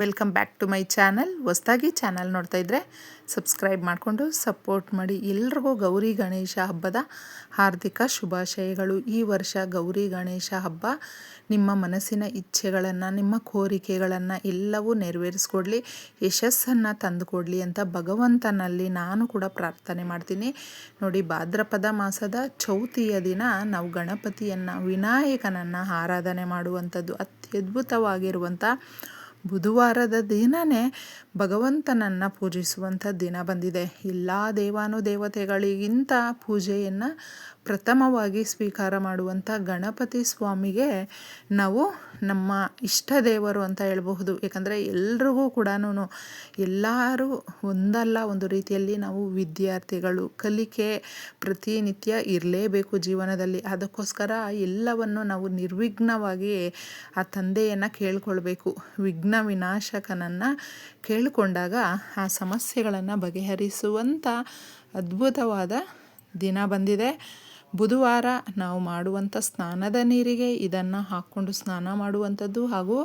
Welcome back to my channel ಹೊಸ್ದಾಗಿ channel ನೋಡ್ತಾ ಇದ್ದರೆ ಸಬ್ಸ್ಕ್ರೈಬ್ ಮಾಡಿಕೊಂಡು ಸಪೋರ್ಟ್ ಮಾಡಿ. ಎಲ್ರಿಗೂ ಗೌರಿ ಗಣೇಶ ಹಬ್ಬದ ಹಾರ್ದಿಕ ಶುಭಾಶಯಗಳು. ಈ ವರ್ಷ ಗೌರಿ ಗಣೇಶ ಹಬ್ಬ ನಿಮ್ಮ ಮನಸ್ಸಿನ ಇಚ್ಛೆಗಳನ್ನು, ನಿಮ್ಮ ಕೋರಿಕೆಗಳನ್ನು ಎಲ್ಲವೂ ನೆರವೇರಿಸ್ಕೊಡ್ಲಿ, ಯಶಸ್ಸನ್ನು ತಂದುಕೊಡ್ಲಿ ಅಂತ ಭಗವಂತನಲ್ಲಿ ನಾನು ಕೂಡ ಪ್ರಾರ್ಥನೆ ಮಾಡ್ತೀನಿ. ನೋಡಿ, ಭಾದ್ರಪದ ಮಾಸದ ಚೌತಿಯ ದಿನ ನಾವು ಗಣಪತಿಯನ್ನು, ವಿನಾಯಕನನ್ನು ಆರಾಧನೆ ಮಾಡುವಂಥದ್ದು ಅತ್ಯದ್ಭುತವಾಗಿರುವಂಥ ಬುಧವಾರದ ದಿನವೇ ಭಗವಂತನನ್ನು ಪೂಜಿಸುವಂಥ ದಿನ ಬಂದಿದೆ. ಎಲ್ಲ ದೇವಾನು ದೇವತೆಗಳಿಗಿಂತ ಪೂಜೆಯನ್ನು ಪ್ರಥಮವಾಗಿ ಸ್ವೀಕಾರ ಮಾಡುವಂಥ ಗಣಪತಿ ಸ್ವಾಮಿಗೆ ನಾವು ನಮ್ಮ ಇಷ್ಟ ದೇವರು ಅಂತ ಹೇಳಬಹುದು. ಯಾಕಂದರೆ ಎಲ್ರಿಗೂ ಕೂಡ ಎಲ್ಲರೂ ಒಂದಲ್ಲ ಒಂದು ರೀತಿಯಲ್ಲಿ ನಾವು ವಿದ್ಯಾರ್ಥಿಗಳು, ಕಲಿಕೆ ಪ್ರತಿನಿತ್ಯ ಇರಲೇಬೇಕು ಜೀವನದಲ್ಲಿ. ಅದಕ್ಕೋಸ್ಕರ ಎಲ್ಲವನ್ನು ನಾವು ನಿರ್ವಿಘ್ನವಾಗಿ ಆ ತಂದೆಯನ್ನು ಕೇಳ್ಕೊಳ್ಬೇಕು. ವಿಘ್ನ ವಿನಾಶಕನನ್ನು ಕೇಳಿಕೊಂಡಾಗ ಆ ಸಮಸ್ಯೆಗಳನ್ನು ಬಗೆಹರಿಸುವಂಥ ಅದ್ಭುತವಾದ ದಿನ ಬಂದಿದೆ. ಬುಧವಾರ ನಾವು ಮಾಡುವಂಥ ಸ್ನಾನದ ನೀರಿಗೆ ಇದನ್ನು ಹಾಕ್ಕೊಂಡು ಸ್ನಾನ ಮಾಡುವಂಥದ್ದು ಹಾಗೂ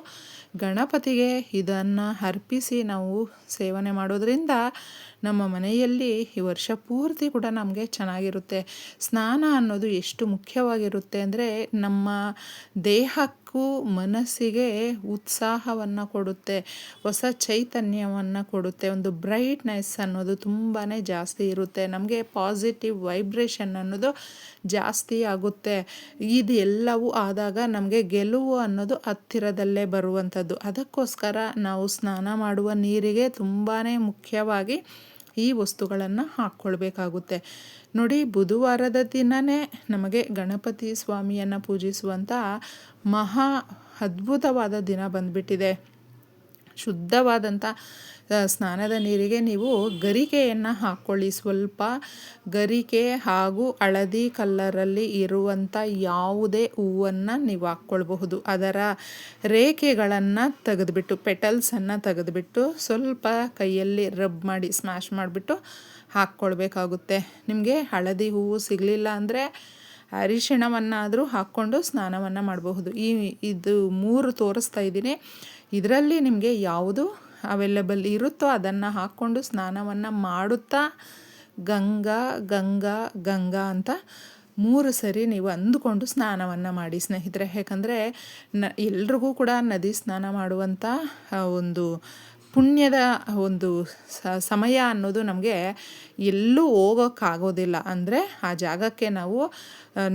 ಗಣಪತಿಗೆ ಇದನ್ನು ಅರ್ಪಿಸಿ ನಾವು ಸೇವನೆ ಮಾಡೋದರಿಂದ ನಮ್ಮ ಮನೆಯಲ್ಲಿ ಈ ವರ್ಷ ಪೂರ್ತಿ ಕೂಡ ನಮಗೆ ಚೆನ್ನಾಗಿರುತ್ತೆ. ಸ್ನಾನ ಅನ್ನೋದು ಎಷ್ಟು ಮುಖ್ಯವಾಗಿರುತ್ತೆ ಅಂದರೆ ನಮ್ಮ ದೇಹಕ್ಕೂ ಮನಸ್ಸಿಗೆ ಉತ್ಸಾಹವನ್ನು ಕೊಡುತ್ತೆ, ಹೊಸ ಚೈತನ್ಯವನ್ನು ಕೊಡುತ್ತೆ, ಒಂದು ಬ್ರೈಟ್ನೆಸ್ ಅನ್ನೋದು ತುಂಬಾ ಜಾಸ್ತಿ ಇರುತ್ತೆ. ನಮಗೆ ಪಾಸಿಟಿವ್ ವೈಬ್ರೇಷನ್ ಅನ್ನೋದು ಜಾಸ್ತಿ ಆಗುತ್ತೆ. ಇದು ಎಲ್ಲವೂ ಆದಾಗ ನಮಗೆ ಗೆಲುವು ಅನ್ನೋದು ಹತ್ತಿರದಲ್ಲೇ ಬರುವಂಥದ್ದು. ಅದಕ್ಕೋಸ್ಕರ ನಾವು ಸ್ನಾನ ಮಾಡುವ ನೀರಿಗೆ ತುಂಬಾ ಮುಖ್ಯವಾಗಿ ಈ ವಸ್ತುಗಳನ್ನು ಹಾಕ್ಕೊಳ್ಬೇಕಾಗುತ್ತೆ. ನೋಡಿ ಬುಧವಾರದ ದಿನವೇ ನಮಗೆ ಗಣಪತಿ ಸ್ವಾಮಿಯನ್ನು ಪೂಜಿಸುವಂಥ ಮಹಾ ಅದ್ಭುತವಾದ ದಿನ ಬಂದುಬಿಟ್ಟಿದೆ. ಶುದ್ಧವಾದಂಥ ಸ್ನಾನದ ನೀರಿಗೆ ನೀವು ಗರಿಕೆಯನ್ನು ಹಾಕ್ಕೊಳ್ಳಿ. ಸ್ವಲ್ಪ ಗರಿಕೆ ಹಾಗೂ ಹಳದಿ ಕಲ್ಲರಲ್ಲಿ ಇರುವಂಥ ಯಾವುದೇ ಹೂವನ್ನು ನೀವು ಹಾಕ್ಕೊಳ್ಬಹುದು. ಅದರ ರೇಖೆಗಳನ್ನು ತೆಗೆದುಬಿಟ್ಟು, ಪೆಟಲ್ಸನ್ನು ತೆಗೆದುಬಿಟ್ಟು, ಸ್ವಲ್ಪ ಕೈಯಲ್ಲಿ ರಬ್ ಮಾಡಿ, ಸ್ಮ್ಯಾಶ್ ಮಾಡಿಬಿಟ್ಟು ಹಾಕ್ಕೊಳ್ಬೇಕಾಗುತ್ತೆ. ನಿಮಗೆ ಹಳದಿ ಹೂವು ಸಿಗಲಿಲ್ಲ ಅಂದರೆ ಅರಿಶಿಣವನ್ನಾದರೂ ಹಾಕ್ಕೊಂಡು ಸ್ನಾನವನ್ನು ಮಾಡಬಹುದು. ಈ, ಇದು ಮೂರು ತೋರಿಸ್ತಾ ಇದ್ದೀನಿ. ಇದರಲ್ಲಿ ನಿಮಗೆ ಯಾವುದು ಅವೈಲೇಬಲ್ ಇರುತ್ತೋ ಅದನ್ನು ಹಾಕ್ಕೊಂಡು ಸ್ನಾನವನ್ನು ಮಾಡುತ್ತಾ ಗಂಗಾ ಗಂಗಾ ಗಂಗಾ ಅಂತ ಮೂರು ಸರಿ ನೀವು ಅಂದುಕೊಂಡು ಸ್ನಾನವನ್ನು ಮಾಡಿ ಸ್ನೇಹಿತರೆ. ಯಾಕಂದರೆ ನ ಎಲ್ರಿಗೂ ಕೂಡ ನದಿ ಸ್ನಾನ ಮಾಡುವಂಥ ಒಂದು ಪುಣ್ಯದ ಒಂದು ಸಮಯ ಅನ್ನೋದು ನಮಗೆ ಎಲ್ಲೂ ಹೋಗೋಕ್ಕಾಗೋದಿಲ್ಲ. ಅಂದರೆ ಆ ಜಾಗಕ್ಕೆ ನಾವು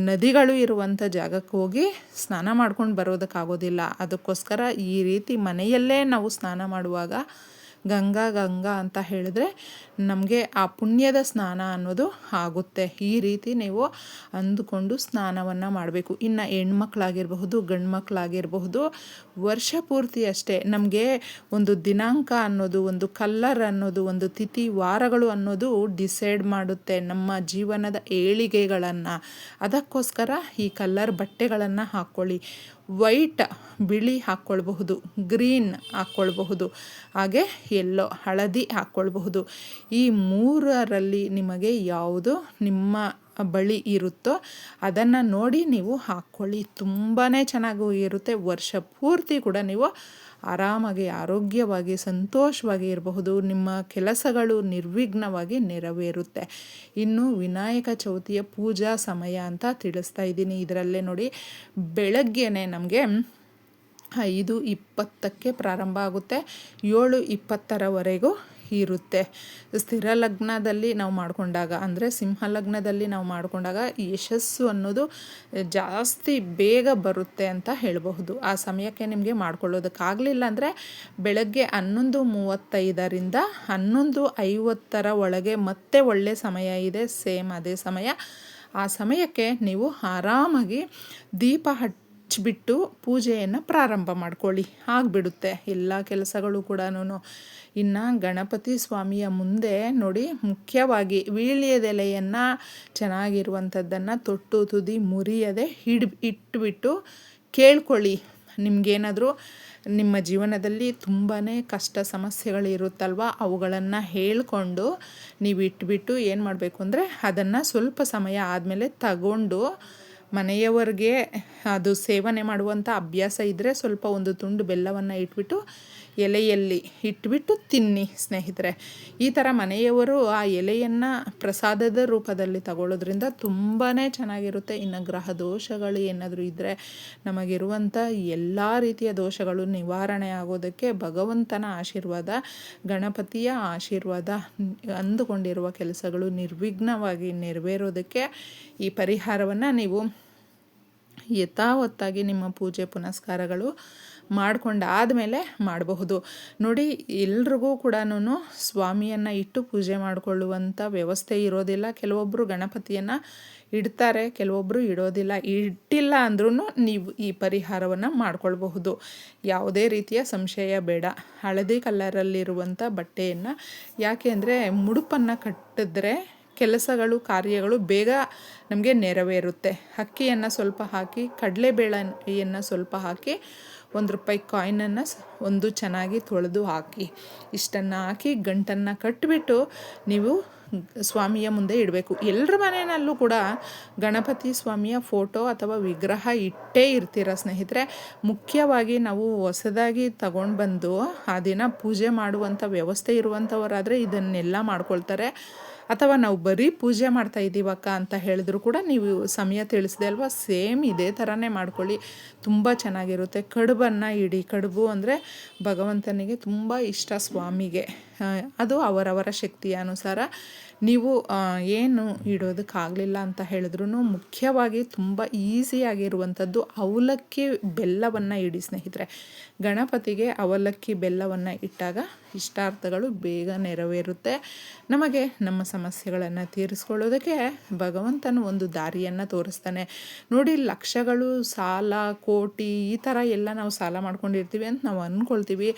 ನದಿಗಳು ಇರುವಂಥ ಜಾಗಕ್ಕೆ ಹೋಗಿ ಸ್ನಾನ ಮಾಡ್ಕೊಂಡು ಬರೋದಕ್ಕಾಗೋದಿಲ್ಲ. ಅದಕ್ಕೋಸ್ಕರ ಈ ರೀತಿ ಮನೆಯಲ್ಲೇ ನಾವು ಸ್ನಾನ ಮಾಡುವಾಗ ಗಂಗಾ ಗಂಗಾ ಅಂತ ಹೇಳಿದ್ರೆ ನಮಗೆ ಆ ಪುಣ್ಯದ ಸ್ನಾನ ಅನ್ನೋದು ಆಗುತ್ತೆ. ಈ ರೀತಿ ನೀವು ಅಂದುಕೊಂಡು ಸ್ನಾನವನ್ನು ಮಾಡಬೇಕು. ಇನ್ನು ಹೆಣ್ಮಕ್ಳಾಗಿರಬಹುದು ಗಂಡು ಮಕ್ಕಳಾಗಿರಬಹುದು ವರ್ಷ ಪೂರ್ತಿ ಅಷ್ಟೇ ನಮಗೆ ಒಂದು ದಿನಾಂಕ ಅನ್ನೋದು, ಒಂದು ಕಲ್ಲರ್ ಅನ್ನೋದು, ಒಂದು ತಿಥಿ, ವಾರಗಳು ಅನ್ನೋದು ಡಿಸೈಡ್ ಮಾಡುತ್ತೆ ನಮ್ಮ ಜೀವನದ ಏಳಿಗೆಗಳನ್ನು. ಅದಕ್ಕೋಸ್ಕರ ಈ ಕಲ್ಲರ್ ಬಟ್ಟೆಗಳನ್ನು ಹಾಕ್ಕೊಳ್ಳಿ ವೈಟ್ ಬಿಳಿ ಹಾಕ್ಕೊಳ್ಬಹುದು ಗ್ರೀನ್ ಹಾಕ್ಕೊಳ್ಬಹುದು ಹಾಗೆ ಎಲ್ಲೋ ಹಳದಿ ಹಾಕ್ಕೊಳ್ಬಹುದು. ಈ ಮೂರರಲ್ಲಿ ನಿಮಗೆ ಯಾವುದು ನಿಮ್ಮ ಬಳಿ ಇರುತ್ತೋ ಅದನ್ನು ನೋಡಿ ನೀವು ಹಾಕ್ಕೊಳ್ಳಿ. ತುಂಬಾ ಚೆನ್ನಾಗೂ ಇರುತ್ತೆ. ವರ್ಷ ಪೂರ್ತಿ ಕೂಡ ನೀವು ಆರಾಮಾಗಿ, ಆರೋಗ್ಯವಾಗಿ, ಸಂತೋಷವಾಗಿ ಇರಬಹುದು. ನಿಮ್ಮ ಕೆಲಸಗಳು ನಿರ್ವಿಘ್ನವಾಗಿ ನೆರವೇರುತ್ತೆ. ಇನ್ನು ವಿನಾಯಕ ಚೌತಿಯ ಪೂಜಾ ಸಮಯ ಅಂತ ತಿಳಿಸ್ತಾ ಇದ್ದೀನಿ. ಇದರಲ್ಲೇ ನೋಡಿ, ಬೆಳಗ್ಗೆನೆ ನಮಗೆ ಐದು ಇಪ್ಪತ್ತಕ್ಕೆ ಪ್ರಾರಂಭ ಆಗುತ್ತೆ. ಏಳು ಇಪ್ಪತ್ತರವರೆಗೂ ಇರುತ್ತೆ. ಸ್ಥಿರ ಲಗ್ನದಲ್ಲಿ ನಾವು ಮಾಡಿಕೊಂಡಾಗ, ಅಂದರೆ ಸಿಂಹ ಲಗ್ನದಲ್ಲಿ ನಾವು ಮಾಡಿಕೊಂಡಾಗ ಯಶಸ್ಸು ಅನ್ನೋದು ಜಾಸ್ತಿ ಬೇಗ ಬರುತ್ತೆ ಅಂತ ಹೇಳಬಹುದು. ಆ ಸಮಯಕ್ಕೆ ನಿಮಗೆ ಮಾಡ್ಕೊಳ್ಳೋದಕ್ಕಾಗಲಿಲ್ಲ ಅಂದರೆ ಬೆಳಗ್ಗೆ ಹನ್ನೊಂದು ಮೂವತ್ತೈದರಿಂದ ಹನ್ನೊಂದು ಐವತ್ತರ ಒಳಗೆ ಮತ್ತೆ ಒಳ್ಳೆಯ ಸಮಯ ಇದೆ, ಸೇಮ್ ಅದೇ ಸಮಯ. ಆ ಸಮಯಕ್ಕೆ ನೀವು ಆರಾಮಾಗಿ ದೀಪ ಹಟ್ ಹಚ್ಬಿಟ್ಟು ಪೂಜೆಯನ್ನು ಪ್ರಾರಂಭ ಮಾಡ್ಕೊಳ್ಳಿ. ಆಗಿಬಿಡುತ್ತೆ. ಎಲ್ಲ ಕೆಲಸಗಳು ಕೂಡ ಇನ್ನು ಗಣಪತಿ ಸ್ವಾಮಿಯ ಮುಂದೆ ನೋಡಿ ಮುಖ್ಯವಾಗಿ ವೀಳ್ಯದೆಲೆಯನ್ನು ಚೆನ್ನಾಗಿರುವಂಥದ್ದನ್ನು ತೊಟ್ಟು, ತುದಿ, ಮುರಿಯದೆ ಹಿಡ್, ಇಟ್ಬಿಟ್ಟು ಕೇಳ್ಕೊಳ್ಳಿ. ನಿಮಗೇನಾದರೂ ನಿಮ್ಮ ಜೀವನದಲ್ಲಿ ತುಂಬಾ ಕಷ್ಟ ಸಮಸ್ಯೆಗಳಿರುತ್ತಲ್ವ? ಅವುಗಳನ್ನು ಹೇಳಿಕೊಂಡು ನೀವು ಇಟ್ಬಿಟ್ಟು ಏನು ಮಾಡಬೇಕು ಅಂದರೆ ಅದನ್ನು ಸ್ವಲ್ಪ ಸಮಯ ಆದಮೇಲೆ ತಗೊಂಡು ಮನೆಯವರಿಗೆ ಅದು ಸೇವನೆ ಮಾಡುವಂಥ ಅಭ್ಯಾಸ ಇದ್ದರೆ ಸ್ವಲ್ಪ ಒಂದು ತುಂಡು ಬೆಲ್ಲವನ್ನು ಇಟ್ಬಿಟ್ಟು ಎಲೆಯಲ್ಲಿ ಇಟ್ಬಿಟ್ಟು ತಿನ್ನಿ ಸ್ನೇಹಿತರೆ. ಈ ಥರ ಮನೆಯವರು ಆ ಎಲೆಯನ್ನು ಪ್ರಸಾದದ ರೂಪದಲ್ಲಿ ತಗೊಳ್ಳೋದ್ರಿಂದ ತುಂಬಾ ಚೆನ್ನಾಗಿರುತ್ತೆ. ಇನ್ನು ಗ್ರಹ ದೋಷಗಳು ಏನಾದರೂ ಇದ್ದರೆ ನಮಗಿರುವಂಥ ಎಲ್ಲ ರೀತಿಯ ದೋಷಗಳು ನಿವಾರಣೆ ಆಗೋದಕ್ಕೆ ಭಗವಂತನ ಆಶೀರ್ವಾದ, ಗಣಪತಿಯ ಆಶೀರ್ವಾದ ಅಂದುಕೊಂಡಿರುವ ಕೆಲಸಗಳು ನಿರ್ವಿಘ್ನವಾಗಿ ನೆರವೇರೋದಕ್ಕೆ ಈ ಪರಿಹಾರವನ್ನು ನೀವು ಯಥಾವತ್ತಾಗಿ ನಿಮ್ಮ ಪೂಜೆ ಪುನಸ್ಕಾರಗಳು ಮಾಡಿಕೊಂಡಾದಮೇಲೆ ಮಾಡಬಹುದು. ನೋಡಿ, ಎಲ್ರಿಗೂ ಕೂಡ ಸ್ವಾಮಿಯನ್ನು ಇಟ್ಟು ಪೂಜೆ ಮಾಡಿಕೊಳ್ಳುವಂಥ ವ್ಯವಸ್ಥೆ ಇರೋದಿಲ್ಲ. ಕೆಲವೊಬ್ಬರು ಗಣಪತಿಯನ್ನು ಇಡ್ತಾರೆ ಕೆಲವೊಬ್ಬರು ಇಡೋದಿಲ್ಲ. ಇಟ್ಟಿಲ್ಲ ಅಂದ್ರೂ ನೀವು ಈ ಪರಿಹಾರವನ್ನು ಮಾಡಿಕೊಳ್ಬಹುದು. ಯಾವುದೇ ರೀತಿಯ ಸಂಶಯ ಬೇಡ. ಹಳದಿ ಕಲ್ಲರಲ್ಲಿರುವಂಥ ಬಟ್ಟೆಯನ್ನು ಯಾಕೆ ಅಂದರೆ ಮುಡುಪನ್ನು ಕಟ್ಟಿದ್ರೆ ಕೆಲಸಗಳು, ಕಾರ್ಯಗಳು ಬೇಗ ನಮಗೆ ನೆರವೇರುತ್ತೆ. ಅಕ್ಕಿಯನ್ನು ಸ್ವಲ್ಪ ಹಾಕಿ, ಕಡಲೆಬೇಳೆಯನ್ನು ಸ್ವಲ್ಪ ಹಾಕಿ, ಒಂದು ರೂಪಾಯಿ ಕಾಯಿನನ್ನು ಒಂದು ಚೆನ್ನಾಗಿ ತೊಳೆದು ಹಾಕಿ. ಇಷ್ಟನ್ನು ಹಾಕಿ ಗಂಟನ್ನು ಕಟ್ಟಿಬಿಟ್ಟು ನೀವು ಸ್ವಾಮಿಯ ಮುಂದೆ ಇಡಬೇಕು. ಎಲ್ಲರ ಮನೆಯಲ್ಲೂ ಕೂಡ ಗಣಪತಿ ಸ್ವಾಮಿಯ ಫೋಟೋ ಅಥವಾ ವಿಗ್ರಹ ಇಟ್ಟೇ ಇರ್ತೀರ ಸ್ನೇಹಿತರೆ. ಮುಖ್ಯವಾಗಿ ನಾವು ಹೊಸದಾಗಿ ತಗೊಂಡು ಬಂದು ಆ ದಿನ ಪೂಜೆ ಮಾಡುವಂಥ ವ್ಯವಸ್ಥೆ ಇರುವಂಥವರಾದರೆ ಇದನ್ನೆಲ್ಲ ಮಾಡ್ಕೊಳ್ತಾರೆ. ಅಥವಾ ನಾವು ಬರೀ ಪೂಜೆ ಮಾಡ್ತಾ ಇದ್ದೀವಕ್ಕ ಅಂತ ಹೇಳಿದ್ರು ಕೂಡ ನೀವು ಸಮಯ ತಿಳಿಸಿದೆ ಅಲ್ವಾ? ಸೇಮ್ ಇದೇ ಥರನೇ ಮಾಡ್ಕೊಳ್ಳಿ. ತುಂಬ ಚೆನ್ನಾಗಿರುತ್ತೆ. ಕಡುಬನ್ನು ಇಡಿ. ಕಡುಬು ಅಂದರೆ ಭಗವಂತನಿಗೆ ತುಂಬ ಇಷ್ಟ ಸ್ವಾಮಿಗೆ. ಅದು ಅವರವರ ಶಕ್ತಿಯ ಅನುಸಾರ ನೀವು ಏನು ಇಡೋದಕ್ಕಾಗಲಿಲ್ಲ ಅಂತ ಹೇಳಿದ್ರು ಮುಖ್ಯವಾಗಿ ತುಂಬ ಈಸಿಯಾಗಿರುವಂಥದ್ದು ಅವಲಕ್ಕಿ ಬೆಲ್ಲವನ್ನು ಇಡಿ, ಸ್ನೇಹಿತರೆ. ಗಣಪತಿಗೆ ಅವಲಕ್ಕಿ ಬೆಲ್ಲವನ್ನು ಇಟ್ಟಾಗ ಇಷ್ಟಾರ್ಥಗಳು ಬೇಗ ನೆರವೇರುತ್ತೆ. ನಮಗೆ ನಮ್ಮ ಸಮಸ್ಯೆಗಳನ್ನು ತೀರಿಸ್ಕೊಳ್ಳೋದಕ್ಕೆ ಭಗವಂತನು ಒಂದು ದಾರಿಯನ್ನು ತೋರಿಸ್ತಾನೆ. ನೋಡಿ, ಲಕ್ಷಗಳು, ಸಾಲ, ಕೋಟಿ, ಈ ಥರ ಎಲ್ಲ ನಾವು ಸಾಲ ಮಾಡ್ಕೊಂಡಿರ್ತೀವಿ ಅಂತ ನಾವು ಅಂದ್ಕೊಳ್ತೀವಿ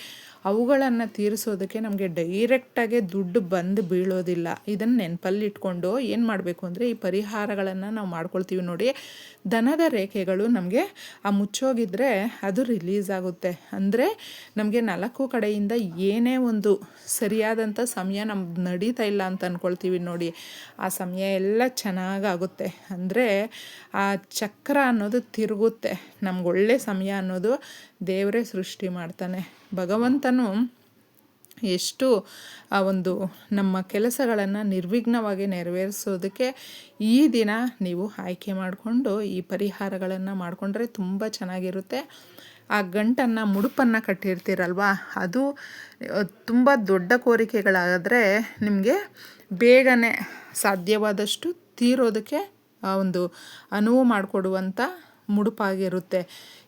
ಅವುಗಳನ್ನು ತೀರಿಸೋದಕ್ಕೆ ನಮಗೆ ಡೈರೆಕ್ಟಾಗಿ ದುಡ್ಡು ಬಂದು ಬೀಳೋದಿಲ್ಲ. ಇದನ್ನು ನೆನಪಲ್ಲಿ ಇಟ್ಕೊಂಡು ಏನು ಮಾಡಬೇಕು ಅಂದರೆ ಈ ಪರಿಹಾರಗಳನ್ನು ನಾವು ಮಾಡ್ಕೊಳ್ತೀವಿ ನೋಡಿ. ದನದ ರೇಖೆಗಳು ನಮಗೆ ಆ ಮುಚ್ಚೋಗಿದ್ರೆ ಅದು ರಿಲೀಸ್ ಆಗುತ್ತೆ. ಅಂದರೆ ನಮಗೆ ನಾಲ್ಕು ಕಡೆಯಿಂದ ಏನೇ ಒಂದು ಸರಿಯಾದಂಥ ಸಮಯ ನಮ್ಗೆ ನಡೀತಾ ಇಲ್ಲ ಅಂತ ಅಂದ್ಕೊಳ್ತೀವಿ ನೋಡಿ. ಆ ಸಮಯ ಎಲ್ಲ ಚೆನ್ನಾಗಾಗುತ್ತೆ. ಅಂದರೆ ಆ ಚಕ್ರ ಅನ್ನೋದು ತಿರುಗುತ್ತೆ. ನಮ್ಗೆ ಒಳ್ಳೆ ಸಮಯ ಅನ್ನೋದು ದೇವರೇ ಸೃಷ್ಟಿ ಮಾಡ್ತಾನೆ. ಭಗವಂತನು ಎಷ್ಟು, ಆ ಒಂದು ನಮ್ಮ ಕೆಲಸಗಳನ್ನು ನಿರ್ವಿಘ್ನವಾಗಿ ನೆರವೇರಿಸೋದಕ್ಕೆ ಈ ದಿನ ನೀವು ಆಯ್ಕೆ ಮಾಡಿಕೊಂಡು ಈ ಪರಿಹಾರಗಳನ್ನು ಮಾಡಿಕೊಂಡ್ರೆ ತುಂಬ ಚೆನ್ನಾಗಿರುತ್ತೆ. ಆ ಗಂಟನ್ನು ಮುಡುಪನ್ನು ಕಟ್ಟಿರ್ತೀರಲ್ವ? ಅದು ತುಂಬ ದೊಡ್ಡ ಕೋರಿಕೆಗಳಾದರೆ ನಿಮಗೆ ಬೇಗನೆ ಸಾಧ್ಯವಾದಷ್ಟು ತೀರೋದಕ್ಕೆ ಒಂದು ಅನುವು ಮಾಡಿಕೊಡುವಂಥ ಮುಡುಪಾಗಿರುತ್ತೆ.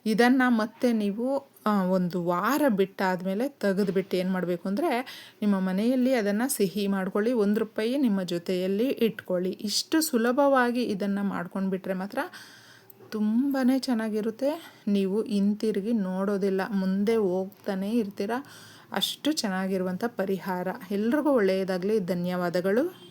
ಇದನ್ನು ಮತ್ತೆ ನೀವು ಒಂದು ವಾರ ಬಿಟ್ಟಾದಮೇಲೆ ತೆಗೆದುಬಿಟ್ಟು ಏನು ಮಾಡಬೇಕು ಅಂದರೆ ನಿಮ್ಮ ಮನೆಯಲ್ಲಿ ಅದನ್ನು ಸಿಹಿ ಮಾಡ್ಕೊಳ್ಳಿ, ಒಂದು ರೂಪಾಯಿ ನಿಮ್ಮ ಜೊತೆಯಲ್ಲಿ ಇಟ್ಕೊಳ್ಳಿ. ಇಷ್ಟು ಸುಲಭವಾಗಿ ಇದನ್ನು ಮಾಡ್ಕೊಂಡು ಬಿಟ್ಟರೆ ಮಾತ್ರ ತುಂಬಾ ಚೆನ್ನಾಗಿರುತ್ತೆ. ನೀವು ಹಿಂತಿರುಗಿ ನೋಡೋದಿಲ್ಲ, ಮುಂದೆ ಹೋಗ್ತಾನೆ ಇರ್ತೀರ. ಅಷ್ಟು ಚೆನ್ನಾಗಿರುವಂಥ ಪರಿಹಾರ. ಎಲ್ರಿಗೂ ಒಳ್ಳೆಯದಾಗಲಿ. ಧನ್ಯವಾದಗಳು.